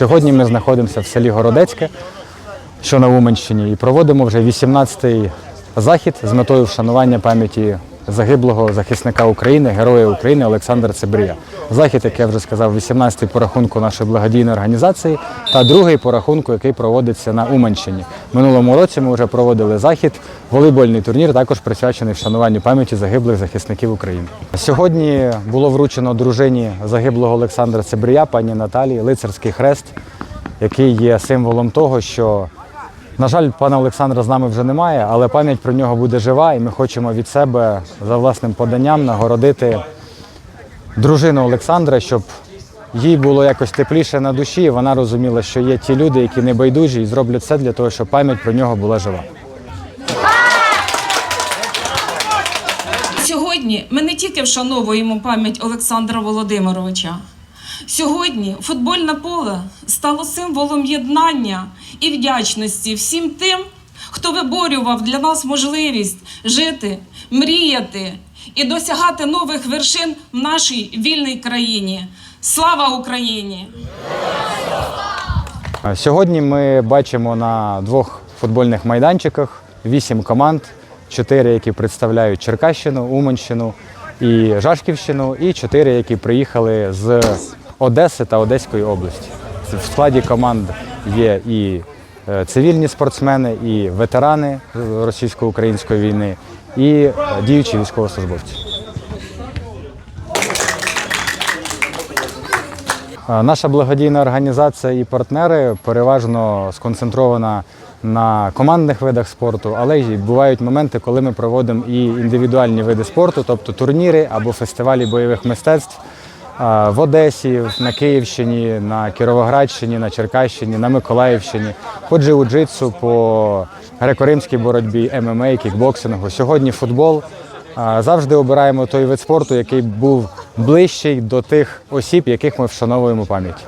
Сьогодні ми знаходимося в селі Городецьке, що на Уманщині, і проводимо вже 18-й захід з метою вшанування пам'яті загиблого захисника України, героя України Олександра Цибрія. Захід, як я вже сказав, 18-й по рахунку нашої благодійної організації та другий по рахунку, який проводиться на Уманщині. Минулому році ми вже проводили захід, волейбольний турнір, також присвячений вшануванню пам'яті загиблих захисників України. Сьогодні було вручено дружині загиблого Олександра Цибрія, пані Наталії, лицарський хрест, який є символом того, що на жаль, пана Олександра з нами вже немає, але пам'ять про нього буде жива, і ми хочемо від себе за власним поданням нагородити дружину Олександра, щоб їй було якось тепліше на душі. і Вона розуміла, що є ті люди, які не байдужі і зроблять все для того, щоб пам'ять про нього була жива. Сьогодні ми не тільки вшановуємо пам'ять Олександра Володимировича. Сьогодні футбольне поле стало символом єднання і вдячності всім тим, хто виборював для нас можливість жити, мріяти і досягати нових вершин в нашій вільній країні. Слава Україні! Сьогодні ми бачимо на двох футбольних майданчиках вісім команд, чотири, які представляють Черкащину, Уманщину і Жашківщину, і чотири, які приїхали з Одеси та Одеської області. В складі команд є і е, цивільні спортсмени, і ветерани російсько-української війни, і е, діючі військовослужбовці. Е, Наша благодійна організація і партнери переважно сконцентрована на командних видах спорту, але й бувають моменти, коли ми проводимо і індивідуальні види спорту, тобто турніри або фестивалі бойових мистецтв в Одесі, на Київщині, на Кіровоградщині, на Черкащині, на Миколаївщині, по джиу-джитсу, по греко-римській боротьбі, ММА, кікбоксингу. Сьогодні футбол. Завжди обираємо той вид спорту, який був ближчий до тих осіб, яких ми вшановуємо пам'ять.